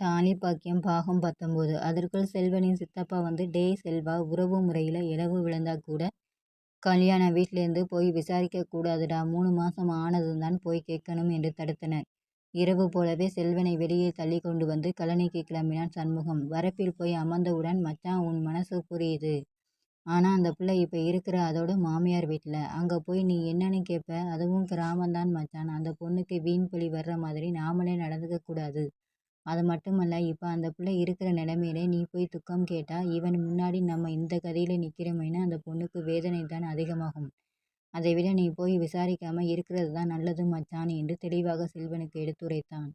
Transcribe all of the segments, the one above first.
தாலி பாக்கியம் பாகம் பத்தொம்போது அதற்குள் செல்வனின் சித்தப்பா வந்து டேய் செல்வா உறவு முறையில் இழவு விழுந்தா கூட கல்யாண வீட்டிலேருந்து போய் விசாரிக்க கூடாதுடா. மூணு மாதம் ஆனதும் தான் போய் கேட்கணும் என்று தடுத்தனர். இரவு போலவே செல்வனை வெளியே தள்ளி கொண்டு வந்து கழனிக்கு கிளம்பினான் சண்முகம். வரப்பில் போய் அமர்ந்தவுடன் மச்சான் உன் மனசு புரியுது. ஆனால் அந்த பிள்ளை இப்போ இருக்கிற அதோட மாமியார் வீட்டில் அங்கே போய் நீ என்னன்னு கேட்ப அதுவும் கிராமம்தான் மச்சான். அந்த பொண்ணுக்கு வீண் பழி வர்ற மாதிரி நாமளே நடந்துக்க கூடாது. அது மட்டுமல்ல இப்போ அந்த பிள்ளை இருக்கிற நிலமையிலே நீ போய் துக்கம் கேட்டால் இவன் முன்னாடி நம்ம இந்த கதையில் நிற்கிறோமேனு அந்த பொண்ணுக்கு வேதனை தான் அதிகமாகும். அதை விட நீ போய் விசாரிக்காமல் இருக்கிறது தான் நல்லது மச்சான் என்று தெளிவாக செல்வனுக்கு எடுத்துரைத்தான்.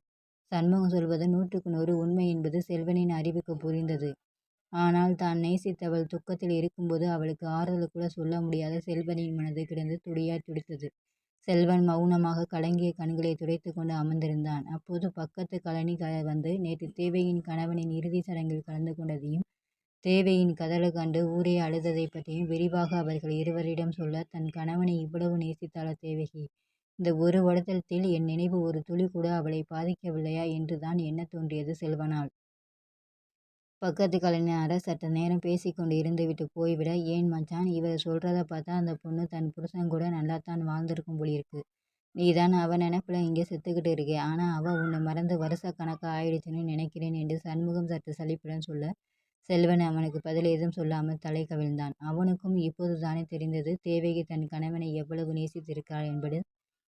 சண்முகம் சொல்வது நூற்றுக்கு நூறு உண்மை என்பது செல்வனின் அறிவுக்கு புரிந்தது. ஆனால் தான் நேசித்தவள் துக்கத்தில் இருக்கும்போது அவளுக்கு ஆறுதல் கூட சொல்ல முடியாத செல்வனின் மனது கிடந்து துடியா துடித்தது. செல்வன் மௌனமாக கலங்கிய கண்களை துடைத்து கொண்டு அமர்ந்திருந்தான். அப்போது பக்கத்து கழனி வந்து நேற்று தேவையின் கணவனின் இறுதி சடங்கில் கலந்து கொண்டதையும் தேவையின் கதலை கண்டு ஊரே அழுததை பற்றியும் விரிவாக அவர்கள் இருவரிடம் சொல்ல தன் கணவனை இவ்வளவு நேசித்தாள தேவகி? இந்த ஒரு வருடத்தில் என் நினைவு ஒரு துளி கூட அவளை பாதிக்கவில்லையா? என்றுதான் என்ன தோன்றியது செல்வனால். பக்கத்து கலைஞரை சற்று நேரம் பேசிக்கொண்டு இருந்துவிட்டு போய்விட ஏன் மச்சான் இவர் சொல்கிறத பார்த்தா அந்த பொண்ணு தன் புருஷன் கூட நல்லாத்தான் வாழ்ந்திருக்கும் போலிருக்கு நீ தான் அவன் நினைப்பில் இங்கே செத்துக்கிட்டு இருக்கே. ஆனால் அவள் உன்னை மறந்து வருஷ கணக்காக ஆயிடுச்சுன்னு நினைக்கிறேன் என்று சண்முகம் சற்று சலிப்புடன் சொல்ல செல்வன் அவனுக்கு பதில் ஏதும் சொல்லாமல் தலை கவிழ்ந்தான். அவனுக்கும் இப்போது தானே தெரிந்தது தேவகி தன் கணவனை எவ்வளவு நேசித்திருக்கிறாள் என்பது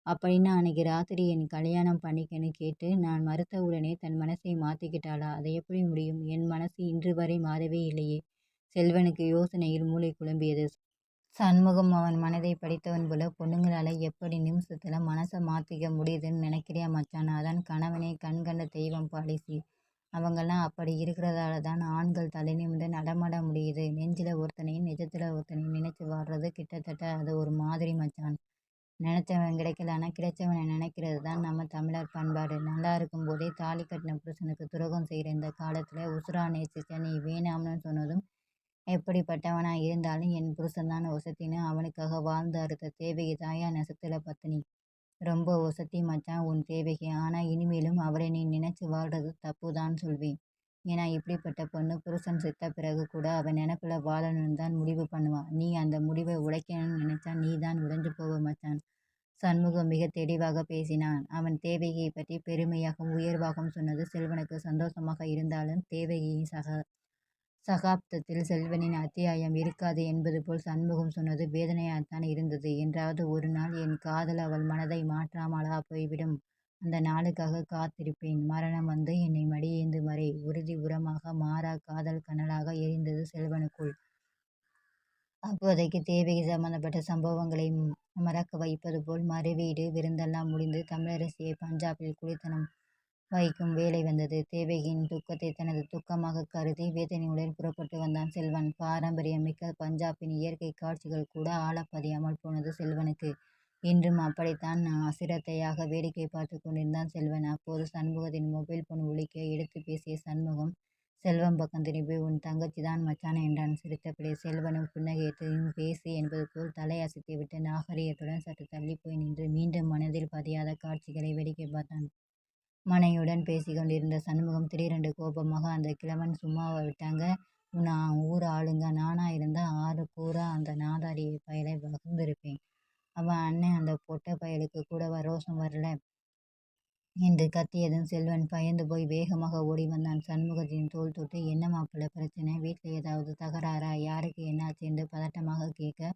அப்படின்னா அன்றைக்கி ராத்திரி என் கல்யாணம் பண்ணிக்கன்னு கேட்டு நான் மறுத்த உடனே தன் மனசை மாற்றிக்கிட்டாளா அதை எப்படி முடியும்? என் மனசு இன்று வரை மாறவே இல்லையே. செல்வனுக்கு யோசனையில் மூளை குழம்பியது. சண்முகம் அவன் மனதை படித்தவன் போல பொண்ணுங்களால் எப்படி நிமிஷத்தில் மனசை மாற்றிக்க முடியுதுன்னு நினைக்கிறியா மச்சான்? அதான் கணவனே கண் கண்ட தெய்வம் பாலிசி. அவங்கெல்லாம் அப்படி இருக்கிறதால தான் ஆண்கள் தலை நிமிந்து நடமாட முடியுது. நெஞ்சில் ஒருத்தனையும் நிஜத்தில் ஒருத்தனையும் நினைச்சு வாடுறது கிட்டத்தட்ட அது ஒரு மாதிரி மச்சான். நினச்சவன் கிடைக்கலன்னா கிடைச்சவனை நினைக்கிறது தான் நம்ம தமிழர் பண்பாடு. நல்லா இருக்கும்போதே தாலி கட்டின புருஷனுக்கு துரோகம் செய்கிற இந்த காலத்தில் உசுரா நேசிச்ச நீ வேணாம்னு சொன்னதும் எப்படிப்பட்டவனாக இருந்தாலும் என் புருஷன் தான் ஒசத்தின்னு அவனுக்காக வாழ்ந்து அறுத்த தேவகி தாயா நெசத்துல பத்தினி ரொம்ப ஒசத்தி மச்சான் உன் தேவகி. ஆனால் இனிமேலும் அவரை நீ நினச்சி வாழ்றது தப்பு தான் சொல்வேன். ஏன்னா இப்படிப்பட்ட பொண்ணு புருஷன் செத்த பிறகு கூட அவன் நினப்பில் வாழணும்னு தான் முடிவு பண்ணுவான் நீ அந்த முடிவை உடைக்கணும்னு நினைச்சா நீ தான் உடைஞ்சு போவ மச்சான். சண்முகம் மிக தெளிவாக பேசினான். அவன் தேவகியை பற்றி பெருமையாகவும் உயர்வாகவும் சொன்னது செல்வனுக்கு சந்தோஷமாக இருந்தாலும் தேவகியின் சக சகாப்தத்தில் செல்வனின் அத்தியாயம் இருக்காது என்பது போல் சண்முகம் சொன்னது வேதனையாகத்தான் இருந்தது. என்றாவது ஒரு நாள் என் காதல் அவள் மனதை மாற்றாமலா போய்விடும். அந்த நாளுக்காக காத்திருப்பேன். மரணம் வந்து என்னை மடியேந்து வரை உறுதி உரமாக மாறா காதல் கனலாக எரிந்தது செல்வனுக்குள். அப்போதைக்கு தேவைக்கு சம்பந்தப்பட்ட சம்பவங்களை மறக்க வைப்பது போல் மறுவீடு விருந்தெல்லாம் முடிந்து தமிழரசியை பஞ்சாபில் குளித்தனம் வைக்கும் வேலை வந்தது. தேவகியின் துக்கத்தை தனது துக்கமாக கருதி வேதனையுடன் புறப்பட்டு வந்தான் செல்வன். பாரம்பரியம் மிக்க பஞ்சாபின் இயற்கை காட்சிகள் கூட ஆழப்பதியாமல் போனது செல்வனுக்கு. இன்றும் அப்படித்தான். அசிரத்தையாக வேடிக்கை பார்த்து கொண்டிருந்தான் செல்வன். அப்போது சண்முகத்தின் மொபைல் போன் ஒழிக்க எடுத்து பேசிய சண்முகம் செல்வம் பக்கம் திரும்பி உன் தங்கச்சி தான் மச்சான் என்றான். சிரித்தபடி செல்வனும் புன்னகையத்தையும் பேசி என்பது போல் தலை அசைத்துவிட்டு நாகரிகத்துடன் சற்று தள்ளி போய் நின்று மீண்டும் மனதில் பதியாத காட்சிகளை வேடிக்கை பார்த்தான். மனையுடன் பேசிக்கொண்டிருந்த சண்முகம் திடீரென்று கோபமாக அந்த கிழவன் சும்மாவை விட்டாங்க. உன் ஊர் ஆளுங்க. நானா இருந்தால் ஆறு கூறா அந்த நாதாரி பயலை வகுந்திருப்பேன். அவன் அண்ணன் அந்த பொட்டை பயலுக்கு கூட ரோஷம் வரல என்று கத்தியதும் செல்வன் பயந்து போய் வேகமாக ஓடி வந்தான். சண்முகத்தின் தோல் தொட்டு என்ன மாப்பிள்ள பிரச்சனை? வீட்டில் ஏதாவது தகராறா? யாருக்கு என்னாச்சு? என்று பதட்டமாக கேட்க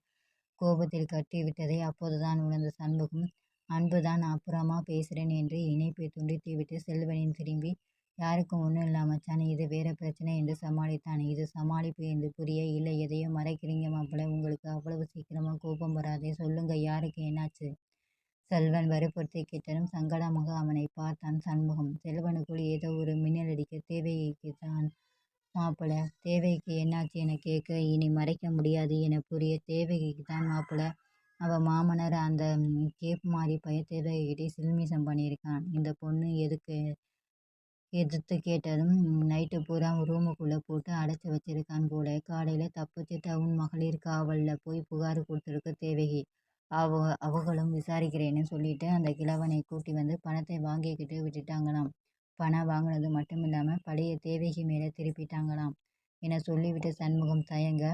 கோபத்தில் கட்டி விட்டதை அப்போதுதான் உணர்ந்த சண்முகம். அன்புதான் அப்புறமா பேசுகிறேன் என்று இணைப்பை துண்டித்துவிட்டு செல்வனின் திரும்பி யாருக்கும் ஒன்றும் இல்லாம மச்சானே. இது வேற பிரச்சனை என்று சமாளித்தான். இது சமாளிப்பு என்று புரிய இல்லை எதையோ மறைக்கிறீங்க மாப்பிள்ள. உங்களுக்கு அவ்வளவு சீக்கிரமா கோபம் வராதே. சொல்லுங்க யாருக்கு என்னாச்சு? செல்வன் வற்புறுத்தி கேட்டதும் சங்கடமாக அவனை பார்த்தான் சண்முகம். செல்வனுக்குள் ஏதோ ஒரு மின்னலடிக்க தேவைக்கு தான் மாப்பிள்ள தேவைக்கு என்னாச்சு என கேட்க இனி மறைக்க முடியாது என புரிய தேவைக்கு தான் மாப்பிள அவள் மாமனார் அந்த கேப் மாதிரி பைய தேவைகிட்டே சில்மிசம் பண்ணியிருக்கான். இந்த பொண்ணு எதுக்கு எதிர்த்து கேட்டதும் நைட்டு பூரா ரூமுக்குள்ளே போட்டு அடைச்சி வச்சிருக்கான் போல. காலையில் தப்பிச்சு டவுன் மகளிர் காவலில் போய் புகார் கொடுத்துருக்கு தேவகி. அவ அவங்களும் விசாரிக்கிறேன்னு சொல்லிட்டு அந்த கிழவனை கூட்டி வந்து பணத்தை வாங்கிக்கிட்டு விட்டுட்டாங்களாம். பணம் வாங்கினது மட்டும் இல்லாமல் பழைய தேவகி மேலே திருப்பிட்டாங்களாம். என சொல்லிவிட்டு சண்முகம் தயங்க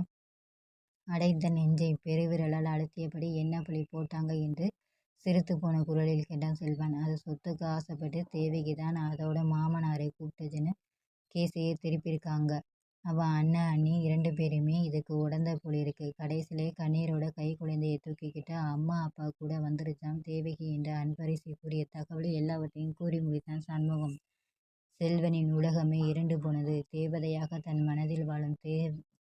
அடைத்த நெஞ்சை பெருவிரலால் அழுத்தியபடி என்ன பழி போட்டாங்க? என்று சிரித்து போன குரலில் கேட்டான் செல்வன். அது சொத்துக்கு ஆசைப்பட்டு தேவகி தான் அதோட மாமனாரை கூப்பிட்டதுன்னு கேசியை திருப்பியிருக்காங்க. அவன் அண்ணன் அண்ணி இரண்டு பேருமே இதுக்கு உடந்த போலிருக்கு கடைசியிலே கண்ணீரோட கை குழந்தையை தூக்கிக்கிட்டு அம்மா அப்பா கூட வந்துருச்சாம். தேவகி என்ற அன்பரிசி கூறிய தகவல் எல்லாவற்றையும் கூறி முடித்தான் சண்முகம். செல்வனின் உலகமே இருண்டு போனது. தேவதையாக தன் மனதில் வாழும் தே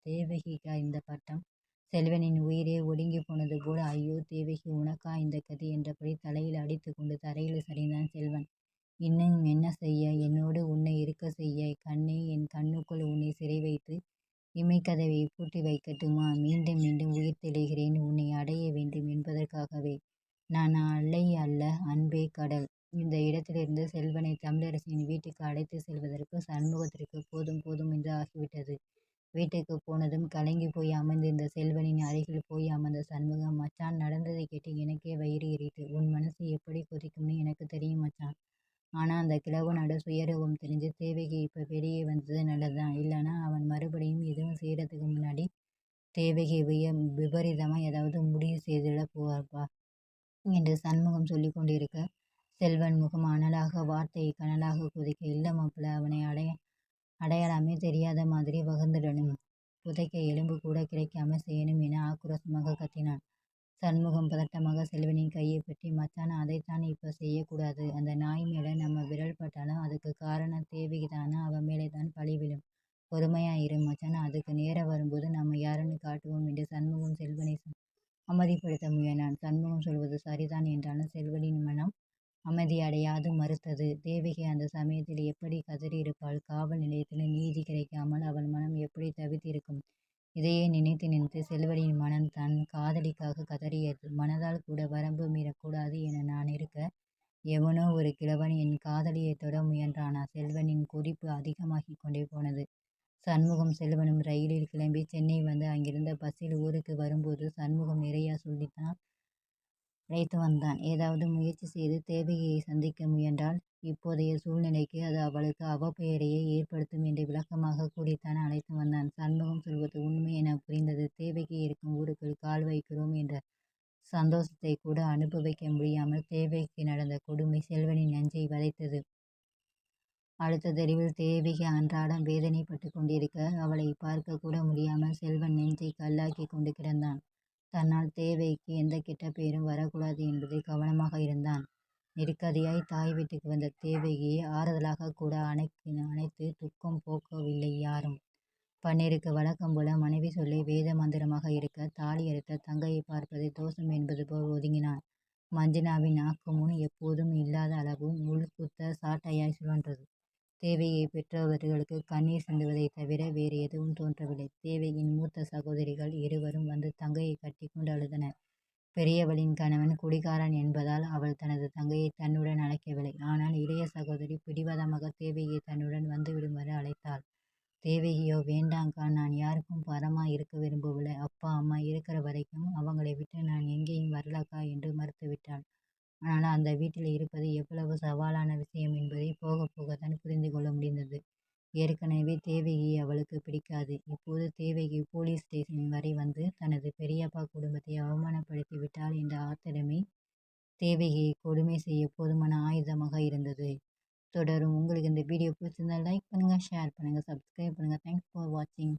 தேவகிக்கா இந்த பட்டம் செல்வனின் உயிரே ஒடுங்கி போனது போல ஐயோ தேவகி உனக்கா இந்த கதி? என்றபடி தலையில் அடித்து கொண்டு தரையில் சரிந்தான் செல்வன். இன்னும் என்ன செய்ய? என்னோடு உன்னை இருக்க செய்ய. கண்ணே என் கண்ணுக்குள் உன்னை சிறை வைத்து இமைக்கதவை பூட்டி வைக்கட்டுமா? மீண்டும் மீண்டும் உயிர் தெளிகிறேன் உன்னை அடைய வேண்டும் என்பதற்காகவே. நான் அலை அல்ல அன்பே கடல். இந்த இடத்திலிருந்து செல்வனை தமிழரசியின் வீட்டுக்கு அழைத்து செல்வதற்கு சண்முகத்திற்கு போதும் போதும் என்று ஆகிவிட்டது. வீட்டுக்கு போனதும் கலங்கி போய் அமர்ந்திருந்த செல்வனின் அருகில் போய் அமர்ந்த சண்முகம் மச்சான் நடந்ததை கேட்டு எனக்கே வயிறு எரியுது. உன் மனசு எப்படி கொதிக்கும்னு எனக்கு தெரியும் மச்சான். ஆனால் அந்த கிழவனோட சுயரூபம் தெரிஞ்சு தேவகி இப்போ வெளியே வந்தது நல்லதுதான். இல்லைன்னா அவன் மறுபடியும் எதுவும் செய்கிறதுக்கு முன்னாடி தேவகி விய விபரீதமாக ஏதாவது முடிவு செய்திட போவார்ப்பா என்று சண்முகம் சொல்லி கொண்டிருக்க செல்வன் முகம் அனலாக வார்த்தை கனலாக கொதிக்க இல்லை மாப்பிள்ள அவனை அடைய அடையாளமே தெரியாத மாதிரி வகுந்துடணும். புதைக்க எலும்பு கூட கிடைக்காம செய்யணும் என ஆக்ரோஷமாக கத்தினான். சண்முகம் பதட்டமாக செல்வனின் கையை பற்றி மச்சான் அதைத்தான் இப்போ செய்யக்கூடாது. அந்த நாய் மேலே நம்ம விரல் பட்டாலும் அதுக்கு காரணம் தேவைதானே அவன் மேலே தான் பழி விழும். பொறுமையாயிரு மச்சான். அதுக்கு நேரம் வரும்போது நம்ம யாருன்னு காட்டுவோம் என்று சண்முகம் செல்வனை அமைதிப்படுத்த முயன்றான். சண்முகம் சொல்வது சரிதான் என்றாலும் செல்வனின் மனம் அமைதியடையாது மறுத்தது. தேவகி அந்த சமயத்தில் எப்படி கதறியிருப்பாள். காவல் நிலையத்தில் நீதி கிடைக்காமல் அவள் மனம் எப்படி தவித்திருக்கும். இதையே நினைத்து நினைத்து செல்வனின் மனம் தன் காதலிக்காக கதறியது. மனதால் கூட வரம்பு மீறக்கூடாது என நான் இருக்க, எவனோ ஒரு கிழவன் என் காதலியை தொட முயன்றானா? செல்வனின் கொதிப்பு அதிகமாகிக் கொண்டே போனது. சண்முகம் செல்வனும் ரயிலில் கிளம்பி சென்னை வந்து அங்கிருந்த பஸ்ஸில் ஊருக்கு வரும்போது சண்முகம் நிறையா சொல்லித்தான் அழைத்து வந்தான். ஏதாவது முயற்சி செய்து தேவகியை சந்திக்க முயன்றால் இப்போதைய சூழ்நிலைக்கு அது அவளுக்கு அவப்பெயரையே ஏற்படுத்தும் என்று விளக்கமாக கூறித்தான் அழைத்து வந்தான். சண்முகம் சொல்வது உண்மை என புரிந்தது. தேவகி இருக்கும் ஊருக்குள் கால் வைக்கிறோம் என்ற சந்தோஷத்தை கூட அனுபவிக்க முடியாமல் தேவகிக்கு நடந்த கொடுமை செல்வனின் நெஞ்சை வதைத்தது. அடுத்த தெருவில் தேவகி அன்றாடம் வேதனைப்பட்டு கொண்டிருக்க அவளை பார்க்க கூட முடியாமல் செல்வன் நெஞ்சை கல்லாக்கி கொண்டு கிடந்தான். தன்னால் தேவைக்கு எந்த கெட்ட பெயரும் வரக்கூடாது என்பதில் கவனமாக இருந்தான். நெருக்கடியாய் தாய் வீட்டுக்கு வந்த தேவகியை ஆறுதலாக கூட அணைக்கு அணைத்து துக்கம் போக்கவில்லை யாரும். பன்னீருக்கு வழக்கம் போல மனைவி சொல்லி வேத மந்திரமாக இருக்க தாலி அறுத்த தங்கையை பார்ப்பதை தோஷம் என்பது போல் ஒதுங்கினான். மஞ்சனாவின் ஆக்கமும் எப்போதும் இல்லாத அளவு முள்குத்த சாட்டையாய் சுழன்றது. தேவையை பெற்றவர்களுக்கு கண்ணீர் சிந்துவதைத் தவிர வேறு எதுவும் தோன்றவில்லை. தேவையின் மூத்த சகோதரிகள் இருவரும் வந்து தங்கையை கட்டிக்கொண்டு அழுதனர். பெரியவளின் கணவன் குடிகாரன் என்பதால் அவள் தனது தங்கையை தன்னுடன் அழைக்கவில்லை. ஆனால் இளைய சகோதரி பிடிவாதமாக தேவகியை தன்னுடன் வந்துவிடுமாறு அழைத்தாள். தேவகியோ வேண்டாங்க்கா நான் யாருக்கும் பரமா இருக்க விரும்பவில்லை. அப்பா அம்மா இருக்கிற வரைக்கும் அவங்களை விட்டு நான் எங்கேயும் வரலக்கா என்று மறுத்துவிட்டாள். ஆனால் அந்த வீட்டில் இருப்பது எவ்வளவு சவாலான விஷயம் என்பதை போக போகத்தான் புரிந்து கொள்ள முடிந்தது. ஏற்கனவே தேவகி அவளுக்கு பிடிக்காது. இப்போது தேவகி போலீஸ் ஸ்டேஷன் வரை வந்து தனது பெரியப்பா குடும்பத்தை அவமானப்படுத்தி விட்டாள் என்ற ஆத்திரமே தேவகியை கொடுமை செய்ய போதுமான ஆயுதமாக இருந்தது. தொடரும். உங்களுக்கு இந்த வீடியோ பிடிச்சிருந்தா லைக் பண்ணுங்க, ஷேர் பண்ணுங்க, சப்ஸ்கிரைப் பண்ணுங்க. தேங்க்ஸ் ஃபார் வாட்சிங்.